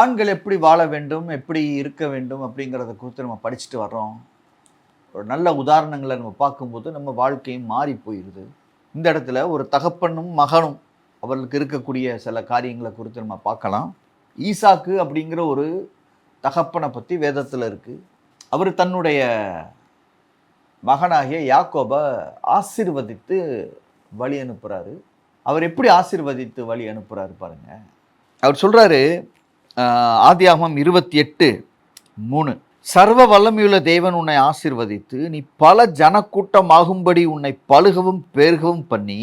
ஆண்கள் எப்படி வாழ வேண்டும் எப்படி இருக்க வேண்டும் அப்படிங்கிறத குறித்து நம்ம படிச்சுட்டு வர்றோம். ஒரு நல்ல உதாரணங்களை நம்ம பார்க்கும்போது நம்ம வாழ்க்கையும் மாறி போயிடுது இந்த இடத்துல ஒரு தகப்பனும் மகனும் அவர்களுக்கு இருக்கக்கூடிய சில காரியங்களை குறித்து நம்ம பார்க்கலாம். ஈசாக்கு அப்படிங்கிற ஒரு தகப்பனை பற்றி வேதத்தில் இருக்குது அவர் தன்னுடைய மகனாகிய யாக்கோபை ஆசிர்வதித்து வழி அனுப்புகிறாரு அவர் எப்படி ஆசிர்வதித்து வழி அனுப்புகிறாரு பாருங்கள் அவர் சொல்கிறாரு ஆதியாகமம் இருபத்தி எட்டு மூணு. சர்வ வல்லமையுள்ள தேவன் உன்னை ஆசீர்வதித்து நீ பல ஜனக்கூட்டமாகும்படி உன்னை பழுகவும் பெருகவும் பண்ணி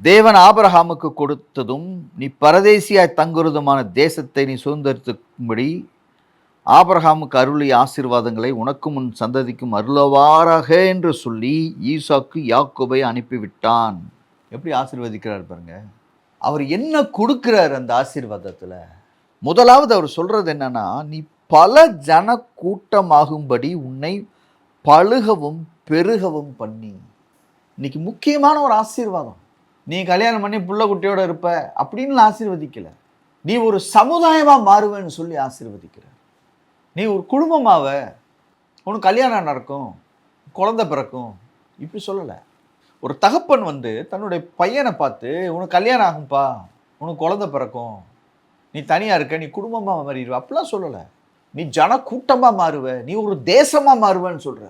தேவன் ஆபரகாமுக்கு கொடுத்ததும் நீ பரதேசியாய் தங்குறதுமான தேசத்தை நீ சுதந்திரத்துக்கும்படி ஆபரகாமுக்கு அருளி ஆசீர்வாதங்களை உனக்கும் உன் சந்ததிக்கும் அருளவாராக என்று சொல்லி ஈசாக்கு யாக்கோபை அனுப்பிவிட்டான். எப்படி ஆசிர்வதிக்கிறார் பாருங்க. அவர் என்ன கொடுக்கிறார் அந்த ஆசீர்வாதத்தில்? முதலாவது அவர் சொல்கிறது என்னன்னா நீ பல ஜன கூட்டமாகும்படி உன்னை பழுகவும் பெருகவும் பண்ணி. இன்னைக்கு முக்கியமான ஒரு ஆசீர்வாதம். நீ கல்யாணம் பண்ணி புள்ள குட்டியோட இருப்ப அப்படின்னு ஆசீர்வதிக்கல. நீ ஒரு சமுதாயமாக மாறுவேன்னு சொல்லி ஆசீர்வதிக்கிற. நீ ஒரு குடும்பமாவ உனக்கு கல்யாணம் நடக்கும் குழந்தை பிறக்கும் இப்படி சொல்லலை. ஒரு தகப்பன் வந்து தன்னுடைய பையனை பார்த்து உனக்கு கல்யாணம் ஆகும்பா உனக்கு குழந்தை பிறக்கும் நீ தனியாக இருக்க நீ குடும்பமாக மாறிடுவ. அப்படிலாம் சொல்லலை. நீ ஜன கூட்டமாக மாறுவ. நீ ஒரு தேசமாக மாறுவேன்னு சொல்கிற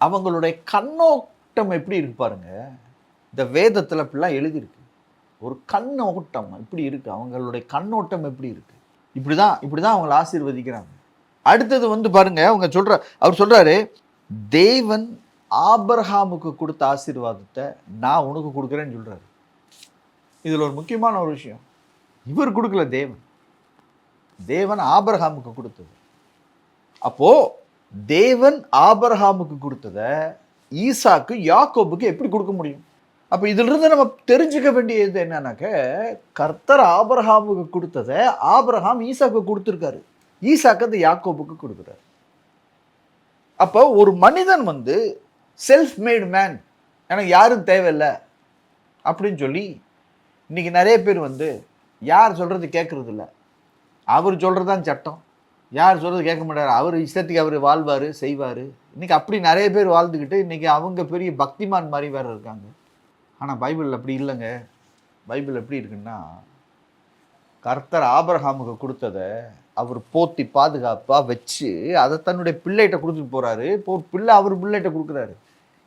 அவங்களுடைய கண்ணோட்டம் எப்படி இருக்கு பாருங்க. இந்த வேதத்தில் அப்படிலாம் எழுதியிருக்கு. ஒரு கண்ணோட்டம் இப்படி இருக்கு. அவங்களுடைய கண்ணோட்டம் எப்படி இருக்குது இப்படி தான் இப்படி தான் அவங்கள ஆசீர்வதிக்கிறாங்க. அடுத்தது வந்து பாருங்க அவங்க சொல்கிற அவர் சொல்கிறாரு தேவன் ஆபர்ஹாமுக்கு கொடுத்த ஆசீர்வாதத்தை நான் உனக்கு கொடுக்குறேன்னு சொல்கிறாரு இதில் ஒரு முக்கியமான ஒரு விஷயம். இவர் கொடுக்கல தேவன். தேவன் ஆபரகாமுக்கு கொடுத்தது. அப்போ தேவன் ஆபரகாமுக்கு கொடுத்தத ஈசாக்கு யாக்கோபுக்கு எப்படி கொடுக்க முடியும்? அப்போ இதிலிருந்து நம்ம தெரிஞ்சுக்க வேண்டியது என்னன்னாக்க கர்த்தர் ஆபரகாமுக்கு கொடுத்தத ஆபரகாம் ஈசாக்கு கொடுத்துருக்காரு. ஈசாக்கு அந்த யாக்கோபுக்கு கொடுக்குறாரு. அப்போ ஒரு மனிதன் வந்து செல்ஃப் மேட் மேன் எனக்கு யாரும் தேவையில்லை அப்படின்னு சொல்லி இன்னைக்கு நிறைய பேர் வந்து யார் சொல்கிறது கேட்குறதில்ல இல்லை அவர் சொல்கிறது தான் சட்டம். யார் சொல்கிறது கேட்க மாட்டார். அவர் இஷ்டத்துக்கு அவர் வாழ்வார் செய்வார். இன்றைக்கி அப்படி நிறைய பேர் வாழ்ந்துக்கிட்டு இன்றைக்கி அவங்க பெரிய பக்திமான் மாதிரி வேறு இருக்காங்க. ஆனால் பைபிள் அப்படி இல்லைங்க. பைபிள் எப்படி இருக்குன்னா கர்த்தர் ஆபரகாமுக்கு கொடுத்ததை அவர் போத்தி பாதுகாப்பாக வச்சு அதை தன்னுடைய பிள்ளைகிட்ட கொடுத்துட்டு போகிறாரு இப்போ ஒரு பிள்ளை அவர் பிள்ளைகிட்ட கொடுக்குறாரு.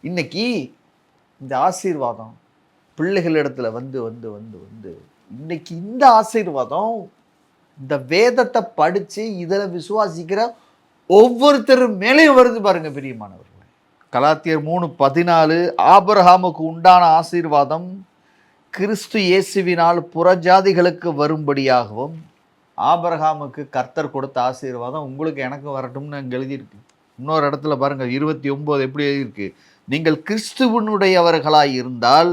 இன்றைக்கி இந்த ஆசீர்வாதம் பிள்ளைகள் இடத்துல வந்து வந்து வந்து வந்து இன்றைக்கி இந்த ஆசீர்வாதம் இந்த வேதத்தை படித்து இதில் விசுவாசிக்கிற ஒவ்வொருத்தர் மேலேயும் வருது பாருங்க பிரியமானவர்களே கலாத்தியர் மூணு பதினாலு ஆபரஹாமுக்கு உண்டான ஆசீர்வாதம் கிறிஸ்து இயேசுவினால் புறஜாதிகளுக்கு வரும்படியாகவும் ஆபரஹாமுக்கு கர்த்தர் கொடுத்த ஆசீர்வாதம் உங்களுக்கு எனக்கு வரட்டும்னு அங்கே எழுதியிருக்கு. இன்னொரு இடத்துல பாருங்கள் இருபத்தி ஒம்பது எப்படி எழுதியிருக்கு? நீங்கள் கிறிஸ்துவனுடையவர்களாய் இருந்தால்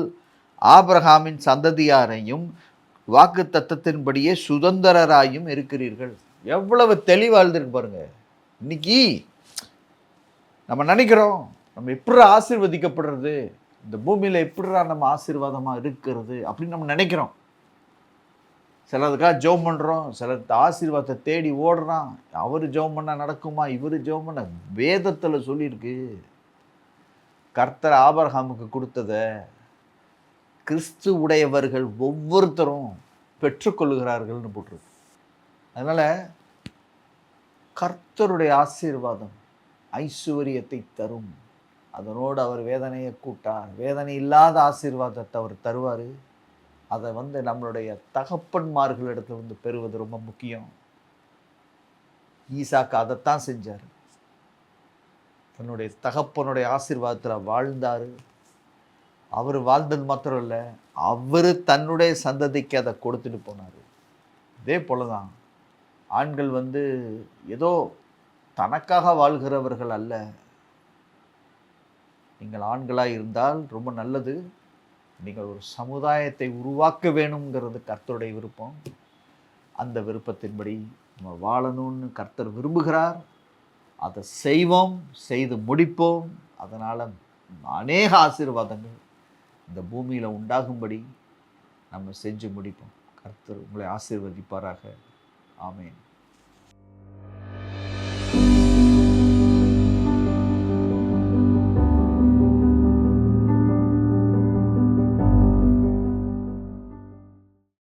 ஆபரஹாமின் சந்ததியாரையும் வாக்கு தத்தத்தின்படியே சுதந்திரராயும் இருக்கிறீர்கள். எவ்வளவு தெளிவாழ்ந்துருக்கு பாருங்க. இன்னைக்கு நம்ம நினைக்கிறோம் நம்ம எப்படி ஆசீர்வதிக்கப்படுறது? இந்த பூமியில் எப்படிரா நம்ம ஆசீர்வாதமாக இருக்கிறது அப்படின்னு நம்ம நினைக்கிறோம். சிலதுக்காக ஜெபம் பண்ணுறோம் சில ஆசீர்வாதத்தை தேடி ஓடுறான். அவர் ஜோம் பண்ணால் நடக்குமா? இவர் ஜோம் பண்ண வேதத்தில் சொல்லியிருக்கு. கர்த்தர் ஆபரகாமுக்கு கொடுத்ததை கிறிஸ்து உடையவர்கள் ஒவ்வொருத்தரும் பெற்றுக்கொள்கிறார்கள்னு போட்டிருக்கு. அதனால் கர்த்தருடைய ஆசீர்வாதம் ஐஸ்வர்யத்தை தரும். அதனோடு அவர் வேதனையை கூட்டார். வேதனை இல்லாத ஆசீர்வாதத்தை அவர் தருவார். அதை வந்து நம்மளுடைய தகப்பன்மார்களிடத்துல வந்து பெறுவது ரொம்ப முக்கியம். ஈசாக்கு அதைத்தான் செஞ்சார். தன்னுடைய தகப்பனுடைய ஆசீர்வாதத்தில் வாழ்ந்தார். அவர் வாழ்ந்தது மாத்திரம் இல்லை அவர் தன்னுடைய சந்ததிக்கு அதை கொடுத்துட்டு போனார். இதே போல தான் ஆண்கள் வந்து ஏதோ தனக்காக வாழ்கிறவர்கள் அல்ல. நீங்கள் ஆண்களாக இருந்தால் ரொம்ப நல்லது. நீங்கள் ஒரு சமுதாயத்தை உருவாக்க வேணுங்கிறது கர்த்தருடைய விருப்பம். அந்த விருப்பத்தின்படி நம்ம வாழணும்னு கர்த்தர் விரும்புகிறார். அதை செய்வோம் செய்து முடிப்போம். அதனால் அநேக ஆசீர்வாதங்கள் இந்த பூமியில் உண்டாகும்படி நம்ம செஞ்சு முடிப்போம். கர்த்தர் உங்களை ஆசீர்வதிப்பாராக. ஆமேன்.